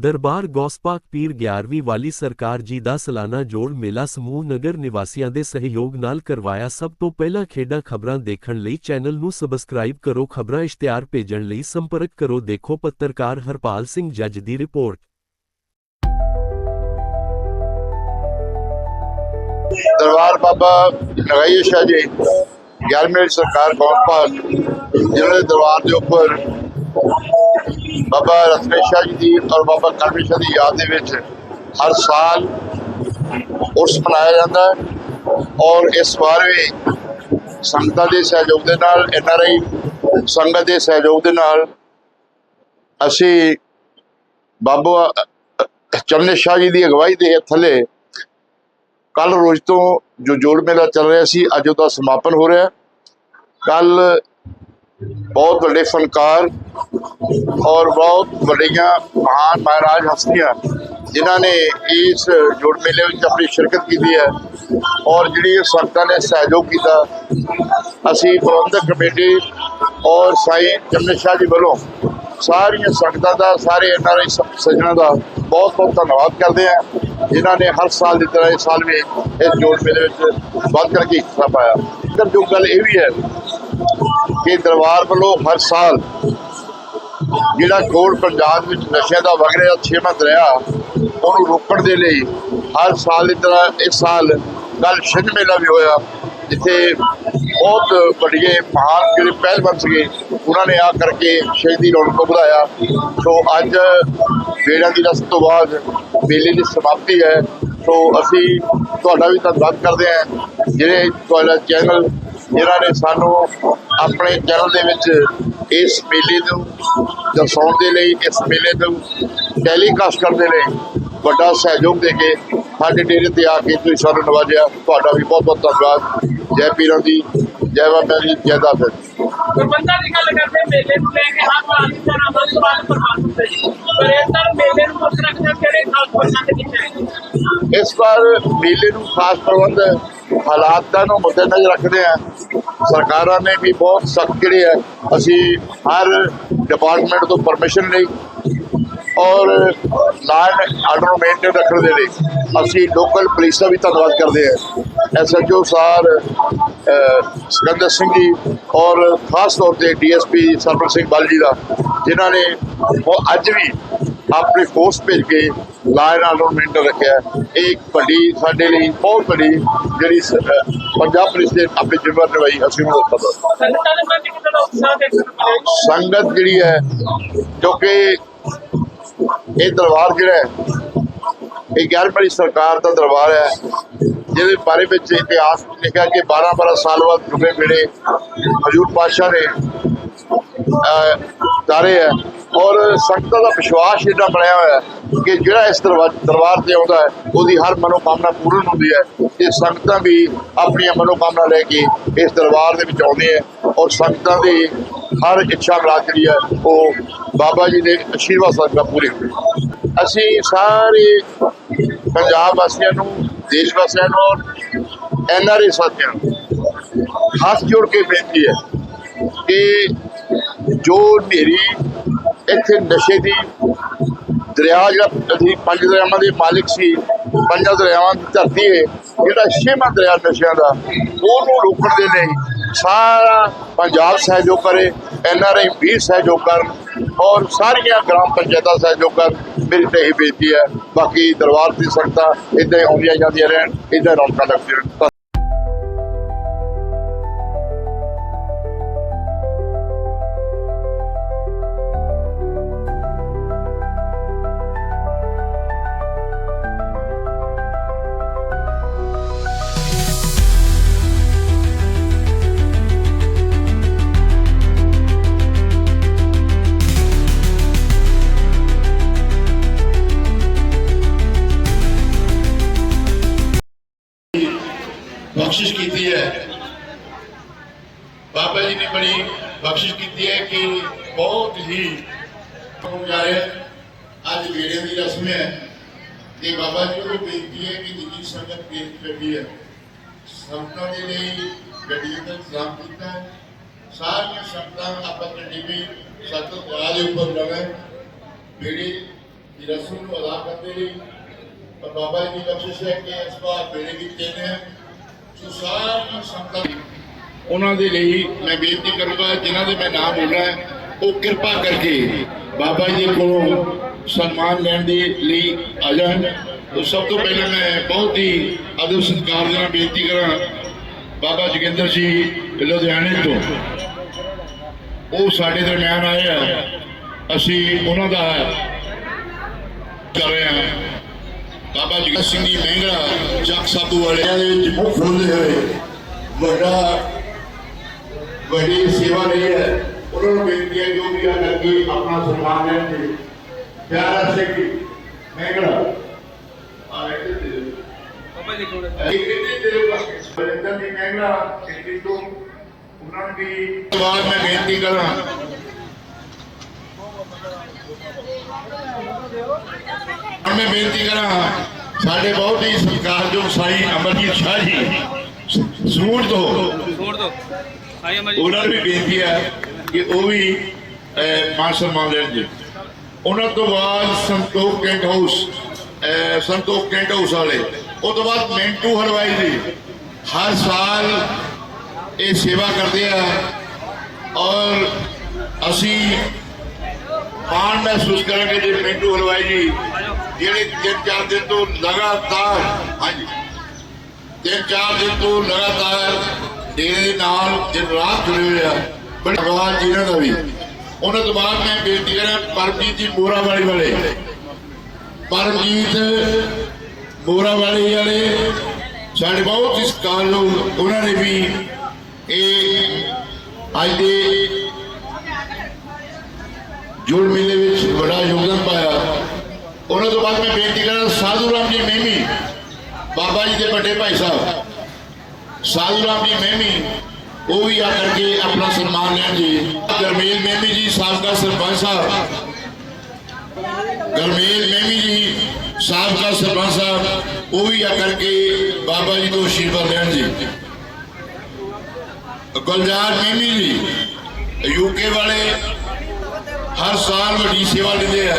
ਦਰਬਾਰ ਗੌਸਪਾਕ ਪੀਰ 11ਵੀਂ ਵਾਲੀ ਸਰਕਾਰ ਜੀ ਦਾ ਸਾਲਾਨਾ ਜੋੜ ਮੇਲਾ ਸਮੂਹ ਨਗਰ ਨਿਵਾਸੀਆਂ ਦੇ ਸਹਿਯੋਗ ਨਾਲ ਕਰਵਾਇਆ ਸਭ ਤੋਂ ਪਹਿਲਾਂ ਖੇਡਾਂ ਖਬਰਾਂ ਦੇਖਣ ਲਈ ਚੈਨਲ ਨੂੰ ਸਬਸਕ੍ਰਾਈਬ ਕਰੋ, ਖਬਰਾਂ ਇਸ਼ਤਿਹਾਰ ਭੇਜਣ ਲਈ ਸੰਪਰਕ ਕਰੋ, ਦੇਖੋ ਪੱਤਰਕਾਰ ਹਰਪਾਲ ਸਿੰਘ ਜੱਜ ਦੀ ਰਿਪੋਰਟ। ਦਰਬਾਰ ਬਾਬਾ ਨਗਾਈ ਸ਼ਾਹ ਜੀ 11ਵੀਂ ਸਰਕਾਰ ਗੌਸਪਾਲ ਜਿਨ੍ਹਾਂ ਦਰਬਾਰ ਦੇ ਉੱਪਰ ਬਾਬਾ ਰਤਨੇ ਜੀ ਦੀ ਔਰ ਬਾਬਾ ਕਰਮੀ ਸ਼ਾਹ ਦੀ ਯਾਦ ਦੇ ਵਿੱਚ ਹਰ ਸਾਲ ਉਰਸ ਮਨਾਇਆ ਜਾਂਦਾ ਹੈ। ਔਰ ਇਸ ਵਾਰ ਵੀ ਸੰਗਤਾਂ ਦੇ ਸਹਿਯੋਗ ਦੇ ਨਾਲ ਐਨਆਰਆਈ ਸੰਗਤ ਦੇ ਸਹਿਯੋਗ ਦੇ ਨਾਲ ਅਸੀਂ ਬਾਬਾ ਚੰਨੇ ਸ਼ਾਹ ਜੀ ਦੀ ਅਗਵਾਈ ਦੇ ਥੱਲੇ ਕੱਲ ਰੋਜ਼ ਤੋਂ ਜੋ ਜੋੜ ਮੇਲਾ ਚੱਲ ਰਿਹਾ ਸੀ, ਅੱਜ ਉਹਦਾ ਸਮਾਪਨ ਹੋ ਰਿਹਾ ਕੱਲ ਬਹੁਤ ਵੱਡੇ ਫਨਕਾਰ ਔਰ ਬਹੁਤ ਵੱਡੀਆਂ ਮਹਾਨ ਮਹਾਰਾਜ ਹਸਤੀਆਂ ਜਿਨ੍ਹਾਂ ਨੇ ਇਸ ਜੋੜ ਮੇਲੇ ਵਿੱਚ ਆਪਣੀ ਸ਼ਿਰਕਤ ਕੀਤੀ ਹੈ ਔਰ ਜਿਹੜੀ ਸੰਗਤਾਂ ਨੇ ਸਹਿਯੋਗ ਕੀਤਾ, ਅਸੀਂ ਪ੍ਰਬੰਧਕ ਕਮੇਟੀ ਔਰ ਸਾਈ ਜਮਨੇ ਸ਼ਾਹ ਜੀ ਵੱਲੋਂ ਸਾਰੀਆਂ ਸੰਗਤਾਂ ਦਾ, ਸਾਰੇ ਐਨਆਰਆਈ ਸੱਜਣਾਂ ਦਾ ਬਹੁਤ ਬਹੁਤ ਧੰਨਵਾਦ ਕਰਦੇ ਹਾਂ, ਜਿਨ੍ਹਾਂ ਨੇ ਹਰ ਸਾਲ ਦੀ ਤਰ੍ਹਾਂ ਇਸ ਸਾਲ ਵੀ ਇਸ ਜੋੜ ਮੇਲੇ ਵਿੱਚ ਵੱਧ ਕਰਕੇ ਹਿੱਸਾ ਪਾਇਆ। ਪਰ ਜੋ ਗੱਲ ਇਹ ਵੀ ਹੈ ਕਿ ਦਰਬਾਰ ਵੱਲੋਂ ਹਰ ਸਾਲ ਜਿਹੜਾ ਕੋਲ ਪੰਜਾਬ ਵਿੱਚ ਨਸ਼ਿਆਂ ਦਾ ਵਗ ਰਿਹਾ, ਛੇਵਾਂ ਦਰਿਆ, ਉਹਨੂੰ ਰੋਕਣ ਦੇ ਲਈ ਹਰ ਸਾਲ ਇਸ ਤਰ੍ਹਾਂ, ਇਸ ਸਾਲ ਕੱਲ ਛਿੰਝ ਮੇਲਾ ਵੀ ਹੋਇਆ, ਜਿੱਥੇ ਬਹੁਤ ਵੱਡੇ ਮਹਾਨ ਜਿਹੜੇ ਪਹਿਲਵਾਨ ਸੀਗੇ ਉਹਨਾਂ ਨੇ ਆ ਕਰਕੇ ਸ਼ਹੀਦੀ ਰੌਣਕ ਵਧਾਇਆ। ਸੋ ਅੱਜ ਬੇੜਾਂ ਦੀ ਰਸਮ ਤੋਂ ਬਾਅਦ ਮੇਲੇ ਦੀ ਸਮਾਪਤੀ ਹੈ। ਸੋ ਅਸੀਂ ਤੁਹਾਡਾ ਵੀ ਧੰਨਵਾਦ ਕਰਦੇ ਹਾਂ, ਜਿਹੜੇ ਤੁਹਾਡਾ ਚੈਨਲ ਜਿਨ੍ਹਾਂ ਨੇ ਸਾਨੂੰ ਆਪਣੇ ਚੈਨਲ ਦੇ ਵਿੱਚ ਇਸ ਮੇਲੇ ਨੂੰ ਦਰਸਾਉਣ ਦੇ ਲਈ ਇਸ ਮੇਲੇ ਨੂੰ ਟੈਲੀਕਾਸਟ ਕਰਨ ਦੇ ਲਈ ਵੱਡਾ ਸਹਿਯੋਗ ਦੇ ਕੇ ਸਾਡੇ ਡੇਰੇ ਤੇ ਆ ਕੇ ਤੁਸੀਂ ਸਾਨੂੰ ਨਵਾਜਿਆ। ਤੁਹਾਡਾ ਵੀ ਬਹੁਤ ਬਹੁਤ ਧੰਨਵਾਦ। ਜੈ ਪੀਰਾਂ ਦੀ ਜੈ ਬਾਬਾ ਦੀ ਜੈ ਦਾਤਾ ਦੀ ਪ੍ਰਬੰਧਾਂ ਦੀ ਗੱਲ ਕਰਦੇ ਮੇਲੇ ਨੂੰ ਲੈ ਕੇ ਹਰ ਸਾਲ ਦੀ ਤਰ੍ਹਾਂ ਬਹੁਤ ਸਵਾਲ ਪ੍ਰਭਾਵ ਹੁੰਦੇ ਜੀ। ਪਰ ਇਸ ਤਰ੍ਹਾਂ ਮੇਲੇ ਨੂੰ ਮੁੱਖ ਰੱਖਦੇ ਕਿਹੜੇ ਖਾਸ ਪ੍ਰਬੰਧ ਕੀਤੇ ਨੇ ਇਸ ਵਾਰ ਮੇਲੇ ਨੂੰ ਖਾਸ ਪ੍ਰਬੰਧ ਹਾਲਾਤਾਂ ਨੂੰ ਮੱਦੇਨਜ਼ਰ ਰੱਖਦੇ ਆ ਸਰਕਾਰਾਂ ਨੇ ਵੀ ਬਹੁਤ ਸਖਤ ਜਿਹੜੇ ਹੈ ਅਸੀਂ ਹਰ ਡਿਪਾਰਟਮੈਂਟ ਤੋਂ ਪਰਮਿਸ਼ਨ ਲਈ ਔਰ ਲਾਈਨ ਆਰਡਰ ਨੂੰ ਮੇਨਟੇਨ ਰੱਖਣ ਦੇ ਲਈ ਅਸੀਂ ਲੋਕਲ ਪੁਲਿਸ ਦਾ ਵੀ ਧੰਨਵਾਦ ਕਰਦੇ ਹਾਂ। ਐਸਐਚਓ ਸਾਰ ਸਿਕੰਦਰ ਸਿੰਘ ਜੀ ਔਰ ਖਾਸ ਤੌਰ ਤੇ ਡੀਐਸਪੀ ਸਰਬਰ ਸਿੰਘ ਬਾਲ ਜੀ ਦਾ, ਜਿਨ੍ਹਾਂ ਨੇ ਉਹ ਅੱਜ ਵੀ ਆਪਣੀ ਫੋਰਸ ਭੇਜ ਕੇ ਲਾਇਨ ਆਰਡਰ ਮੇਨਟੇਨ ਰੱਖਿਆ। ਇਹ ਇੱਕ ਵੱਡੀ ਸਾਡੇ ਲਈ ਬਹੁਤ ਵੱਡੀ ਜਿਹੜੀ ਪੰਜਾਬ ਪੁਲਿਸ ਨੇ ਆਪਣੀ ਜ਼ਿੰਮੇਵਾਰੀ ਨਿਭਾਈ ਅਸੀਂ ਉਹਨਾਂ ਦਾ ਧੰਨਵਾਦ ਸੰਗਤਾਂ ਜਿਹੜੀ ਹੈ ਕਿਉਂਕਿ ਇਹ ਦਰਬਾਰ ਜਿਹੜਾ ਹੈ ਇਹ 11 ਵਾਲੀ ਸਰਕਾਰ ਦਾ ਦਰਬਾਰ ਹੈ ਜਿਹਦੇ ਬਾਰੇ ਵਿੱਚ ਇਤਿਹਾਸ ਲਿਖਿਆ ਕਿ 12 12 ਸਾਲ ਬਾਅਦ ਜੁਗੇ ਮੇਰੇ ਹਜੂਰ ਪਾਤਸ਼ਾਹ ਨੇ ਤਾਰੇ ਹੈ। ਔਰ ਸੰਗਤਾਂ ਦਾ ਵਿਸ਼ਵਾਸ ਇਹਦਾ ਬਣਿਆ ਹੋਇਆ ਹੈ ਕਿ ਜਿਹੜਾ ਇਸ ਦਰਬਾਰ ਦਰਬਾਰ ਤੇ ਆਉਂਦਾ ਹੈ, ਉਹਦੀ ਹਰ ਮਨੋਕਾਮਨਾ ਪੂਰਨ ਹੁੰਦੀ ਹੈ ਤੇ ਸੰਗਤਾਂ ਵੀ ਆਪਣੀਆਂ ਮਨੋਕਾਮਨਾ ਲੈ ਕੇ ਇਸ ਦਰਬਾਰ ਦੇ ਵਿੱਚ ਆਉਂਦੇ ਹੈ ਔਰ ਸੰਗਤਾਂ ਦੀ ਹਰ ਇੱਛਾ ਮੁਰਾਦ ਜਿਹੜੀ ਹੈ, ਉਹ ਬਾਬਾ ਜੀ ਦੇ ਅਸ਼ੀਰਵਾਦ ਸਦਕਾ ਪੂਰੀ ਹੁੰਦੀ ਅਸੀਂ ਸਾਰੇ ਪੰਜਾਬ ਵਾਸੀਆਂ ਨੂੰ, ਦੇਸ਼ ਵਾਸੀਆਂ ਨੂੰ ਔਰ ਐਨਆਰਏ ਸਾਥੀਆਂ ਨੂੰ ਹੱਥ ਜੋੜ ਕੇ ਬੇਨਤੀ ਹੈ ਕਿ ਜੋ ਨੇਰੀ ਇੱਥੇ ਨਸ਼ੇ ਦੀ ਦਰਿਆ ਜਿਹੜਾ ਅਸੀਂ ਪੰਜ ਦਰਿਆਵਾਂ ਦੇ ਮਾਲਿਕ ਸੀ, ਪੰਜਾਂ ਦਰਿਆਵਾਂ ਦੀ ਧਰਤੀ ਹੈ, ਜਿਹੜਾ ਛੇਵਾਂ ਦਰਿਆ ਨਸ਼ਿਆਂ ਦਾ, ਉਹਨੂੰ ਰੋਕਣ ਦੇ ਲਈ ਸਾਰਾ ਪੰਜਾਬ ਸਹਿਯੋਗ ਕਰੇ, ਐਨ ਆਰ ਆਈ ਵੀ ਸਹਿਯੋਗ ਕਰਨ ਔਰ ਸਾਰੀਆਂ ਗ੍ਰਾਮ ਪੰਚਾਇਤਾਂ ਸਹਿਯੋਗ ਕਰਨ। ਮੇਰੀ ਤਾਂ ਹੀ ਬੇਨਤੀ ਹੈ, ਬਾਕੀ ਦਰਬਾਰ ਦੀ ਸੰਗਤਾਂ ਇਦਾਂ ਆਉਂਦੀਆਂ ਜਾਂਦੀਆਂ ਰਹਿਣ, ਇਦਾਂ ਰੌਣਕਾਂ ਲੱਗਦੀਆਂ ਬਾਬਾ ਜੀ ਨੇ ਬੜੀ ਬਖਸ਼ਿਸ਼ ਕੀਤੀ ਹੈ ਕਿ ਬਹੁਤ ਹੀ ਹੋ ਜਾ ਰਿਹਾ ਅੱਜ ਵੇੜੇ ਦੀ ਰਸਮ ਹੈ ਤੇ ਬਾਬਾ ਜੀ ਨੂੰ ਬੇਨਤੀ ਹੈ ਕਿ ਜਿੰਨੀ ਸੰਗਤ ਪੇਸ਼ ਕਰਦੀ ਹੈ ਸੰਗਤਾਂ ਦੇ ਲਈ ਗੱਡੀਆਂ ਦਾ ਇੰਤਜ਼ਾਮ ਕੀਤਾ ਹੈ ਸਾਰੀਆਂ ਸੰਗਤਾਂ ਆਪਾਂ ਕੰਡੀ ਵੀ ਸਤਿ ਦਰਿਆ ਦੇ ਉੱਪਰ ਲਵੇ ਵੇੜੇ ਦੀ ਰਸਮ ਨੂੰ ਅਦਾ ਕਰਦੇ ਲਈ ਪਰ ਬਾਬਾ ਜੀ ਦੀ ਬਖਸ਼ਿਸ਼ ਹੈ ਕਿ ਇਸ ਵਾਰ ਬੇੜੇ ਕੀਤੇ ਨੇ ਸੋ ਸਾਰੀ ਸੰਗਤ ਉਹਨਾਂ ਦੇ ਲਈ ਮੈਂ ਬੇਨਤੀ ਕਰੂੰਗਾ, ਜਿਨ੍ਹਾਂ ਦੇ ਮੈਂ ਨਾਮ ਬੋਲਣਾ ਉਹ ਕਿਰਪਾ ਕਰਕੇ ਬਾਬਾ ਜੀ ਕੋਲੋਂ ਸਨਮਾਨ ਲੈਣ ਦੇ ਲਈ ਆ ਜਾਣ। ਤਾਂ ਸਭ ਤੋਂ ਪਹਿਲਾਂ ਮੈਂ ਬਹੁਤ ਹੀ ਆਦਰ ਸਤਿਕਾਰ ਦੇ ਨਾਲ ਬੇਨਤੀ ਕਰਾਂ, ਬਾਬਾ ਜੋਗਿੰਦਰ ਜੀ ਲੁਧਿਆਣੇ ਤੋਂ। ਉਹ ਸਾਡੇ ਦਰਮਿਆਨ ਆਏ ਆ। ਅਸੀਂ ਉਹਨਾਂ ਦਾ ਕਰ ਰਹੇ ਹਾਂ। ਬਾਬਾ ਜਗਤ ਸਿੰਘ ਜੀ ਮਹਿੰਗੜਾ ਚੱਕ ਸਾਬੂ ਵਾਲਿਆਂ ਦੇ ਵਿੱਚ ਮੁੱਖ ਖੋਲ੍ਹਦੇ ਹੋਏ ਵੱਡਾ ਵੱਡੀ ਸੇਵਾ ਲਈ ਹੈ। ਉਹਨਾਂ ਨੂੰ ਬੇਨਤੀ ਹੈ ਜੋ ਵੀ ਆ ਕਰਕੇ ਆਪਣਾ ਸਨਮਾਨ ਲੈਣ ਤੇ ਪਿਆਰਾ ਸਿੰਘ ਜੀ ਮਹਿੰਗੜਾ ਆ ਇੱਥੇ ਦੇ ਦਿਓ। ਇੱਕ ਕਿੰਨੀ ਦੇਰ ਤੱਕ ਬਰਿੰਦਰ ਜੀ ਮਹਿੰਗੜਾ ਕਿੰਨੀ ਤੋਂ। ਉਹਨਾਂ ਨੂੰ ਵੀ ਬਾਅਦ ਮੈਂ ਬੇਨਤੀ ਕਰਾਂ। ਹੁਣ ਮੈਂ ਬੇਨਤੀ ਕਰਾਂ ਸਾਡੇ ਬਹੁਤ ਹੀ ਸਤਿਕਾਰਯੋਗ ਸਾਈ ਅਮਰਜੀਤ ਸ਼ਾਹ ਜੀ। ਸੂਰ ਤੋਂ ਉਹਨਾਂ ਵੀ ਬੇਨਤੀ ਹੈ ਕਿ ਉਹ ਵੀ ਮਾਨ ਲੈਣ ਜੀ। ਉਹਨਾਂ ਤੋਂ ਬਾਅਦ Santokh Kent House Santokh Kent House ਵਾਲੇ, ਉਹ ਤੋਂ ਬਾਅਦ ਮੈਂਟੂ ਹਲਵਾਈ ਜੀ। ਹਰ ਸਾਲ ਇਹ ਸੇਵਾ ਕਰਦੇ ਆ ਔਰ ਅਸੀਂ ਮਾਣ ਮਹਿਸੂਸ ਕਰਾਂਗੇ ਜੇ ਮੈਂਟੂ ਹਲਵਾਈ ਜੀ, ਜਿਹੜੇ ਤਿੰਨ ਚਾਰ ਦਿਨ ਤੋਂ ਲਗਾਤਾਰ, ਹਾਂਜੀ, ਤਿੰਨ ਚਾਰ ਦਿਨ ਤੋਂ ਲਗਾਤਾਰ ਡੇਰੇ ਨਾਲ ਦਿਨ ਜੁੜੇ ਹੋਏ ਆ। ਬੜੀ ਆਵਾਜ਼ ਜਿਨ੍ਹਾਂ ਦਾ ਵੀ। ਉਹਨਾਂ ਤੋਂ ਬਾਅਦ ਮੈਂ ਬੇਨਤੀ ਕਰਾਂ, ਪਰਮਜੀਤ ਜੀ ਮੋਰਾ ਵਾਲੀ। ਵਾਲੇ ਪਰਮਜੀਤ ਮੋਰਾ ਵਾਲੀ ਵਾਲੇ ਸਾਡੇ ਬਹੁਤ ਹੀ ਸਤਿਕਾਰਯੋਗ ਉਹਨਾਂ ਨੇ ਵੀ ਇਹ ਅੱਜ ਦੇ ਜੋੜ ਮੇਲੇ ਵਿੱਚ ਬੜਾ ਯੋਗਦਾਨ ਪਾਇਆ। ਉਹਨਾਂ ਤੋਂ ਬਾਅਦ ਮੈਂ ਬੇਨਤੀ ਕਰਾਂ, ਸਾਧੂ ਰਾਮ ਜੀ ਮਹਿਮੀ, ਬਾਬਾ ਜੀ ਦੇ ਵੱਡੇ ਭਾਈ ਸਾਹਿਬ ਸਾਧੂ ਰਾਮ ਮਹਿਮੀ, ਉਹ ਵੀ ਆ ਕਰਕੇ ਆਪਣਾ ਸਨਮਾਨ ਲੈਣ ਜੀ। ਗਰਮੇਲ ਮਹਿਮੀ ਜੀ, ਸਾਬਕਾ ਸਰਪੰਚ ਸਾਹਿਬ। ਗਰਮੇਲ ਮਹਿਮੀ ਜੀ, ਸਾਬਕਾ ਸਰਪੰਚ ਸਾਹਿਬ, ਉਹ ਵੀ ਆ ਕਰਕੇ ਬਾਬਾ ਜੀ ਤੋਂ ਆਸ਼ੀਰਵਾਦ ਲੈਣ ਜੀ। ਗੁਲਜ਼ਾਰ ਮਹਿਮੀ ਜੀ ਯੂਕੇ ਵਾਲੇ ਹਰ ਸਾਲ ਵੱਡੀ ਸੇਵਾ ਲੈਂਦੇ ਆ।